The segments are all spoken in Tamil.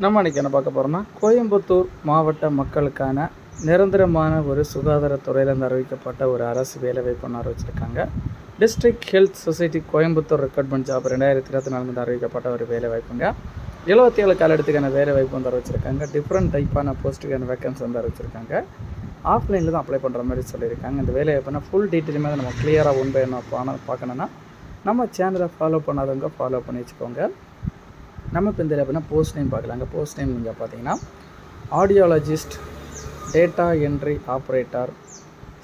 நம்ம அன்றைக்கி என்ன பார்க்க போகிறோம்னா கோயம்புத்தூர் மாவட்ட மக்களுக்கான நிரந்தரமான ஒரு சுகாதாரத்துறையிலேருந்து அறிவிக்கப்பட்ட ஒரு அரசு வேலைவாய்ப்பு ஒன்று அறிவிச்சிருக்காங்க. District health society Coimbatore recruitment job ரெண்டாயிரத்தி இருபத்தி நாலு அறிவிக்கப்பட்ட ஒரு வேலைவாய்ப்புங்க எழுபத்தி ஏழு காலத்துக்கான வேலைவாய்ப்பு வந்து அறிவிச்சிருக்காங்க. டிஃப்ரெண்ட் டைப்பான போஸ்ட்டுக்கான வேக்கன்ஸ் வந்து அறிவிச்சிருக்காங்க. ஆஃப்லைனில் தான் அப்ளை பண்ணுற மாதிரி சொல்லியிருக்காங்க. இந்த வேலைவாய்ப்புனா ஃபுல் டீட்டெயிலுமே நம்ம கிளியராக ஒன் பை பார்க்கணுன்னா நம்ம சேனலை ஃபாலோ பண்ணாதவங்க ஃபாலோ பண்ணி வச்சுக்கோங்க. நம்ம இப்போ இந்த அப்படின்னா போஸ்ட் நேம் பார்க்கலாங்க போஸ்ட் நேம் நீங்கள் பார்த்தீங்கன்னா audiologist data entry operator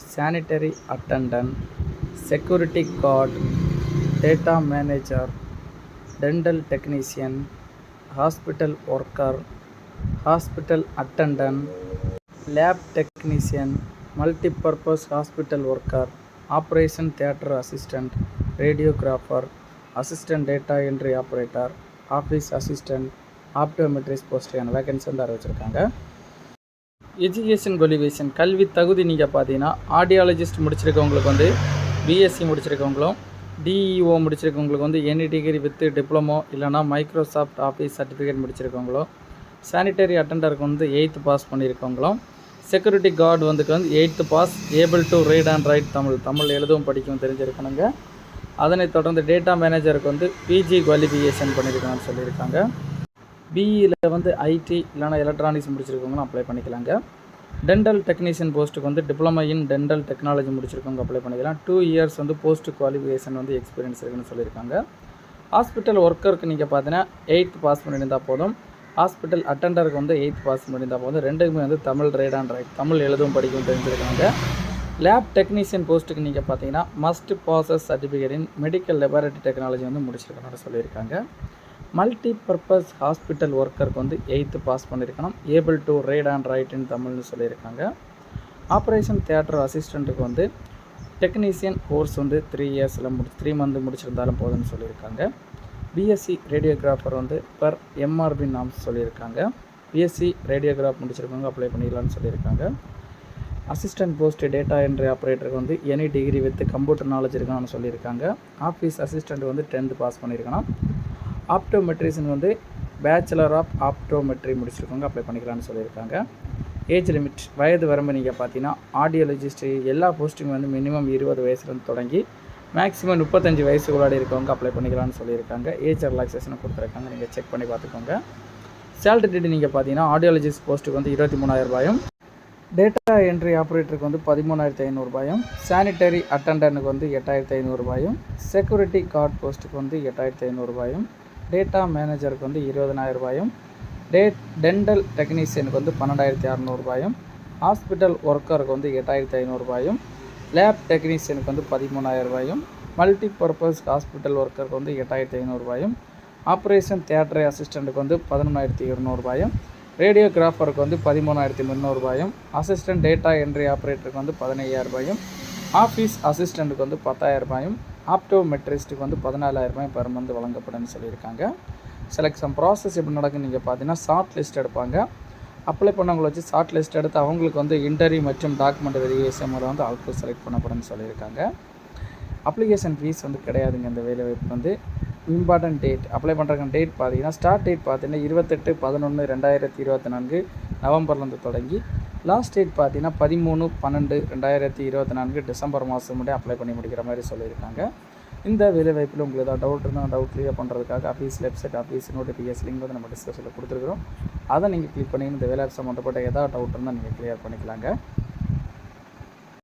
sanitary attendant security guard data manager dental technician hospital worker hospital attendant lab technician multipurpose hospital worker operation theatre assistant radiographer assistant data entry operator office assistant optometrist போஸ்ட்டுக்கான vacancy வந்து அறிவிச்சிருக்காங்க. எஜுகேஷன் கொலிவேஷன் கல்வி தகுதி நீங்கள் பார்த்தீங்கன்னா ஆடியாலஜிஸ்ட் முடிச்சிருக்கவங்களுக்கு வந்து பிஎஸ்சி முடிச்சிருக்கவங்களும் டிஇஓ முடிச்சிருக்கவங்களுக்கு வந்து எனி டிகிரி வித் டிப்ளமோ இல்லைனா மைக்ரோசாஃப்ட் ஆஃபீஸ் சர்டிஃபிகேட் முடிச்சிருக்கவங்களும் சானிட்டரி அட்டண்டருக்கு வந்து எயித்து பாஸ் பண்ணியிருக்கவங்களும் செக்யூரிட்டி கார்டு வந்துக்கு வந்து eighth pass able to read and write Tamil. Tamil எழுதவும் படிக்கவும் தெரிஞ்சிருக்கணுங்க. அதனைத் தொடர்ந்து டேட்டா மேனேஜருக்கு வந்து பிஜி குவாலிஃபிகேஷன் பண்ணியிருக்காங்கன்னு சொல்லியிருக்காங்க. பிஇயில் வந்து ஐடி இல்லைனா எலக்ட்ரானிக்ஸ் முடிச்சிருக்கவங்களும் அப்ளை பண்ணிக்கலாங்க. டென்டல் டெக்னீஷியன் போஸ்ட்டுக்கு வந்து டிப்ளமோ இன் டென்டல் டெக்னாலஜி முடிச்சிருக்கவங்க அப்ளை பண்ணிக்கலாம். டூ இயர்ஸ் வந்து போஸ்ட் குவாலிஃபிகேஷன் வந்து எக்ஸ்பீரியன்ஸ் இருக்குன்னு சொல்லியிருக்காங்க. ஹாஸ்பிட்டல் ஒர்க்கருக்கு நீங்கள் பார்த்தீங்கன்னா எயித் பாஸ் பண்ணியிருந்தால் போதும். ஹாஸ்பிட்டல் அட்டண்டருக்கு வந்து எயித் பாஸ் பண்ணியிருந்தால் போதும். ரெண்டுக்குமே வந்து Tamil write and write Tamil எழுதும் படிக்கவும் தெரிஞ்சிருக்காங்க. லேப் டெக்னீஷியன் போஸ்ட்டுக்கு நீங்கள் பார்த்தீங்கன்னா must process certificate in medical laboratory technology வந்து முடிச்சிருக்கணும்னு சொல்லியிருக்காங்க. மல்டி பர்பஸ் ஹாஸ்பிட்டல் ஒர்க்கருக்கு வந்து எயித்து பாஸ் பண்ணியிருக்கணும் able to read and write in தமிழ்னு சொல்லியிருக்காங்க. ஆப்ரேஷன் தியேட்டர் அசிஸ்டண்ட்டுக்கு வந்து டெக்னீஷியன் கோர்ஸ் வந்து த்ரீ இயர்ஸில் முடி த்ரீ மந்த் முடிச்சிருந்தாலும் போதும்னு சொல்லியிருக்காங்க. பிஎஸ்சி ரேடியோகிராஃபர் வந்து பர் எம்ஆர்பி நாம்ஸ் சொல்லியிருக்காங்க. பிஎஸ்சி ரேடியோகிராஃப் முடிச்சிருக்கவங்க அப்ளை பண்ணிக்கலாம்னு சொல்லியிருக்காங்க. அசிஸ்டன்ட் போஸ்ட் டேட்டா என்ட்ரி ஆப்ரேட்டருக்கு வந்து any degree with computer knowledge இருக்கணும்னு சொல்லியிருக்காங்க. ஆஃபீஸ் அசிஸ்டண்ட் வந்து டென்த்து பாஸ் பண்ணியிருக்கணும். ஆப்டோமெட்ரிஷன் வந்து பேச்சுலர் ஆஃப் ஆப்டோமெட்ரி முடிச்சிருக்கவங்க அப்ளை பண்ணிக்கலாம்னு சொல்லியிருக்காங்க. ஏஜ் லிமிட் வயது வரம்பு நீங்கள் பார்த்தீங்கன்னா ஆடியோலஜிஸ்ட்டு எல்லா போஸ்ட்டுமே வந்து மினிமம் இருபது வயசுலேருந்து தொடங்கி மேக்ஸிமம் முப்பத்தஞ்சு வயசுக்குள்ளாடி இருக்கவங்க அப்ளை பண்ணிக்கலாம்னு சொல்லியிருக்காங்க. ஏஜ் ரிலாக்ஸேஷன் கொடுத்துருக்காங்க நீங்கள் செக் பண்ணி பார்த்துக்கோங்க. சேலரி டேட் நீங்கள் பார்த்தீங்கன்னா ஆடியாலஜிஸ்ட் போஸ்ட்டுக்கு வந்து இருபத்தி மூணாயிரம் ரூபாயும் டேட்டா என்ட்ரி ஆப்ரேட்டருக்கு வந்து பதிமூணாயிரத்தி ஐநூறுபாயும் சானிட்டரி அட்டண்டனுக்கு வந்து எட்டாயிரத்தி ஐநூறுபாயும் செக்யூரிட்டி கார்டு போஸ்ட்டுக்கு வந்து எட்டாயிரத்தி ஐநூறுபாயும் டேட்டா மேனேஜருக்கு வந்து இருபதனாயிரரூபாயும் டே டேட் டென்டல் டெக்னீஷியனுக்கு வந்து பன்னெண்டாயிரத்தி அறநூறுபாயும் ஹாஸ்பிட்டல் ஒர்க்கருக்கு வந்து எட்டாயிரத்தி ஐநூறுபாயும் லேப் டெக்னீஷியனுக்கு வந்து பதிமூணாயிரரூபாயும் மல்டி பர்பஸ் ஹாஸ்பிட்டல் ஒர்க்கருக்கு வந்து எட்டாயிரத்தி ஐநூறுபாயும் ஆப்ரேஷன் தியேட்டர் அசிஸ்டண்ட்டுக்கு வந்து பதினொன்றாயிரத்தி இருநூறுபாயும் ரேடியோகிராஃபருக்கு வந்து பதிமூணாயிரத்தி முந்நூறுபாயும் அசிஸ்டன்ட் டேட்டா என்ட்ரி ஆப்ரேட்டருக்கு வந்து பதினையாயிரரூபாயும் ஆஃபீஸ் அசிஸ்டண்ட்டுக்கு வந்து பத்தாயிரரூபாயும் ஆப்டோமெட்ரிஸ்ட்டுக்கு வந்து பதினாலாயிரரூபாயும் பெரும் பெர் மந்த் வழங்கப்படும்னு சொல்லியிருக்காங்க. செலெக்ஷன் ப்ராசஸ் எப்படி நடக்குன்னு நீங்கள் பார்த்தீங்கன்னா ஷார்ட் லிஸ்ட் எடுப்பாங்க. அப்ளை பண்ணவங்களை வச்சு ஷார்ட் லிஸ்ட் எடுத்து அவங்களுக்கு வந்து இன்டர்வியூ மற்றும் டாக்குமெண்ட் வெரிஃபிகேஷன் மூலம் வந்து அவருக்கு செலக்ட் பண்ணப்படும்னு சொல்லியிருக்காங்க. அப்ளிகேஷன் ஃபீஸ் வந்து கிடையாதுங்க. இந்த வேலைவாய்ப்பு வந்து இம்பார்ட்டன்ட் டேட் அப்ளை பண்ணுறதுக்கான டேட் பார்த்தீங்கன்னா ஸ்டார்ட் டேட் பார்த்தீங்கன்னா இருபத்தெட்டு பதினொன்று ரெண்டாயிரத்தி இருபத்தி நான்கு நவம்பர்லேருந்து தொடங்கி லாஸ்ட் டேட் பார்த்தீங்கன்னா பதிமூணு பன்னெண்டு ரெண்டாயிரத்தி இருபத்தி நான்கு டிசம்பர் மாதம் முடிய அப்ளை பண்ணி முடிக்கிற மாதிரி சொல்லியிருக்காங்க. இந்த வேலைவாய்ப்பில் உங்களுக்கு ஏதாவது டவுட் இருந்தால் டவுட் கிளியர் பண்ணுறதுக்காக office website office notification link வந்து நம்ம டிஸ்கஷனில் கொடுத்துருக்குறோம். அதை நீங்கள் கிளிக் பண்ணி இந்த வேலை சம்மந்தப்பட்ட ஏதாவது டவுட் இருந்தால் நீங்கள் கிளியர் பண்ணிக்கலாங்க.